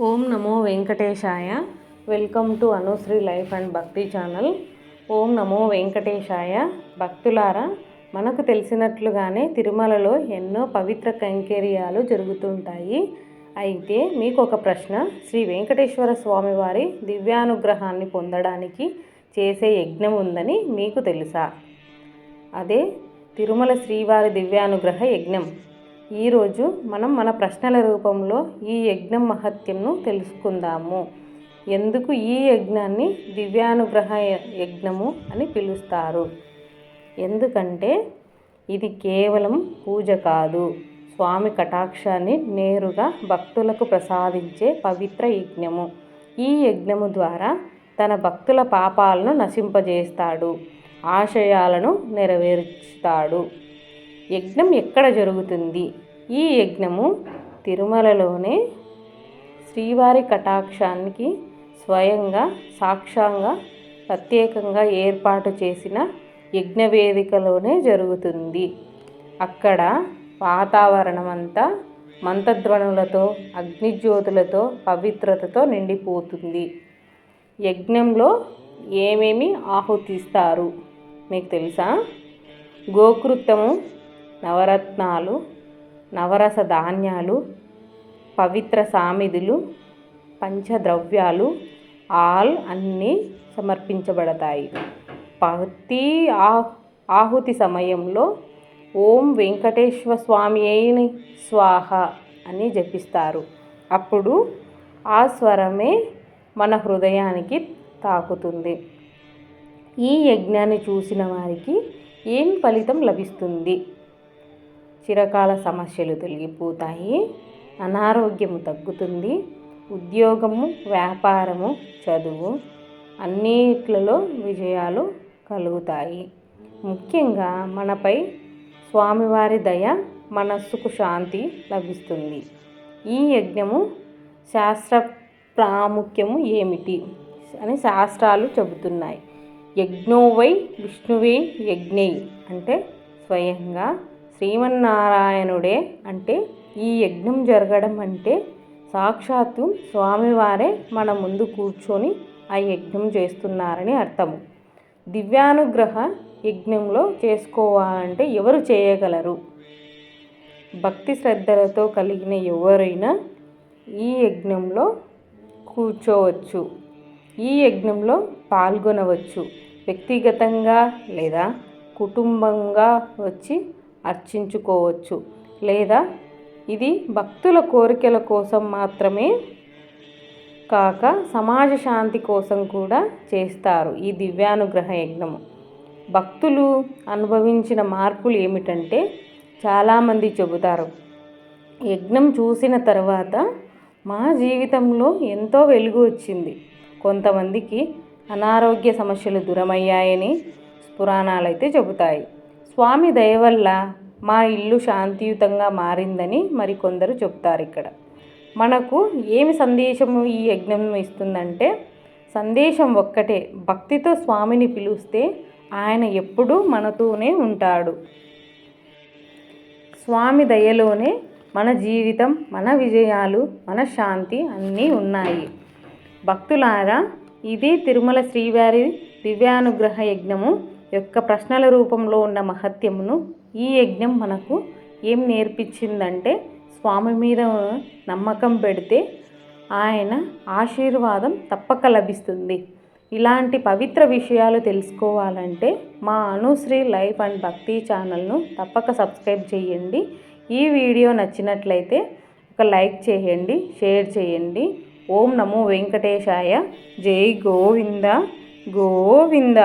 ఓం నమో వెంకటేశాయ. Welcome to Anushri life and Bhakti channel. ఓం నమో వెంకటేశాయ. భక్తులారా మనకు తెలిసినట్లుగానే తిరుమలలో ఎన్నో పవిత్ర కైంకర్యాలు జరుగుతుంటాయి. అయితే మీకు ఒక ప్రశ్న. శ్రీ వెంకటేశ్వర స్వామి వారి దివ్యానుగ్రహాన్ని పొందడానికి చేసే యజ్ఞం ఉందని మీకు తెలుసా? అదే తిరుమల శ్రీవారి దివ్యానుగ్రహ యజ్ఞం. ఈరోజు మనం మన ప్రశ్నల రూపంలో ఈ యజ్ఞం మహత్యంను తెలుసుకుందాము. ఎందుకు ఈ యజ్ఞాన్ని దివ్యానుగ్రహ యజ్ఞము అని పిలుస్తారు? ఎందుకంటే ఇది కేవలం పూజ కాదు. స్వామి కటాక్షాన్ని నేరుగా భక్తులకు ప్రసాదించే పవిత్ర యజ్ఞము. ఈ యజ్ఞము ద్వారా తన భక్తుల పాపాలను నశింపజేస్తాడు. ఆశయాలను నెరవేర్చుతాడు యజ్ఞం ఎక్కడ జరుగుతుంది? ఈ యజ్ఞము తిరుమలలోనే శ్రీవారి కటాక్షానికి స్వయంగా సాక్షాంగా ప్రత్యేకంగా ఏర్పాటు చేసిన యజ్ఞవేదికలోనే జరుగుతుంది. అక్కడ వాతావరణం అంతా మంతధ్వనులతో అగ్నిజ్యోతులతో పవిత్రతతో నిండిపోతుంది. యజ్ఞంలో ఏమేమి ఆహుతిస్తారు? మీకు తెలుసా? గోకృతము నవరత్నాలు నవరస ధాన్యాలు పవిత్ర సామిదులు పంచద్రవ్యాలు ఆల్ అన్నీ సమర్పించబడతాయి. ప్రతి ఆహుతి సమయంలో ఓం వెంకటేశ్వర స్వామి అయిన స్వాహ అని జపిస్తారు. అప్పుడు ఆ స్వరమే మన హృదయానికి తాకుతుంది. ఈ యజ్ఞాన్ని చూసిన వారికి ఏం ఫలితం లభిస్తుంది? చిరకాల సమస్యలు తొలగిపోతాయి. అనారోగ్యము తగ్గుతుంది. ఉద్యోగము వ్యాపారము చదువు అన్నిట్లలో విజయాలు కలుగుతాయి. ముఖ్యంగా మనపై స్వామివారి దయ మనస్సుకు శాంతి లభిస్తుంది. ఈ యజ్ఞము శాస్త్ర ప్రాముఖ్యము ఏమిటి అని శాస్త్రాలు చెబుతున్నాయి. యజ్ఞోవై విష్ణువే యజ్ఞై అంటే స్వయంగా శ్రీమన్నారాయణుడే అంటే ఈ యజ్ఞం జరగడం అంటే సాక్షాత్తు స్వామివారే మన ముందు కూర్చొని ఆ యజ్ఞం చేస్తున్నారని అర్థము. దివ్యానుగ్రహ యజ్ఞంలో చేసుకోవాలంటే ఎవరు చేయగలరు? భక్తి శ్రద్ధలతో కలిగిన ఎవరైనా ఈ యజ్ఞంలో కూర్చోవచ్చు. ఈ యజ్ఞంలో పాల్గొనవచ్చు. వ్యక్తిగతంగా లేదా కుటుంబంగా వచ్చి అర్చించుకోవచ్చు. లేదా ఇది భక్తుల కోరికల కోసం మాత్రమే కాక సమాజ శాంతి కోసం కూడా చేస్తారు ఈ దివ్యానుగ్రహ యజ్ఞము. భక్తులు అనుభవించిన మార్పులు ఏమిటంటే చాలామంది చెబుతారు యజ్ఞం చూసిన తర్వాత మా జీవితంలో ఎంతో వెలుగు వచ్చింది. కొంతమందికి అనారోగ్య సమస్యలు దూరమయ్యాయని పురాణాలైతే చెబుతాయి. స్వామి దయ వల్ల మా ఇల్లు శాంతియుతంగా మారిందని మరికొందరు చెప్తారు ఇక్కడ. మనకు ఏమి సందేశము ఈ యజ్ఞం ఇస్తుందంటే సందేశం ఒక్కటే. భక్తితో స్వామిని పిలుస్తే ఆయన ఎప్పుడూ మనతోనే ఉంటాడు. స్వామి దయలోనే మన జీవితం మన విజయాలు మన శాంతి అన్నీ ఉన్నాయి. భక్తులారా ఇది తిరుమల శ్రీవారి దివ్యానుగ్రహ యజ్ఞము. యొక్క ప్రశ్నల రూపంలో ఉన్న మహత్యమును ఈ యజ్ఞం మనకు ఏం నేర్పించిందంటే స్వామి మీద నమ్మకం పెడితే ఆయన ఆశీర్వాదం తప్పక లభిస్తుంది. ఇలాంటి పవిత్ర విషయాలు తెలుసుకోవాలంటే మా అనుశ్రీ లైఫ్ అండ్ భక్తి ఛానల్ను తప్పక సబ్స్క్రైబ్ చేయండి. ఈ వీడియో నచ్చినట్లయితే ఒక లైక్ చేయండి షేర్ చేయండి. ఓం నమో వెంకటేశాయ. జై గోవింద. గోవింద.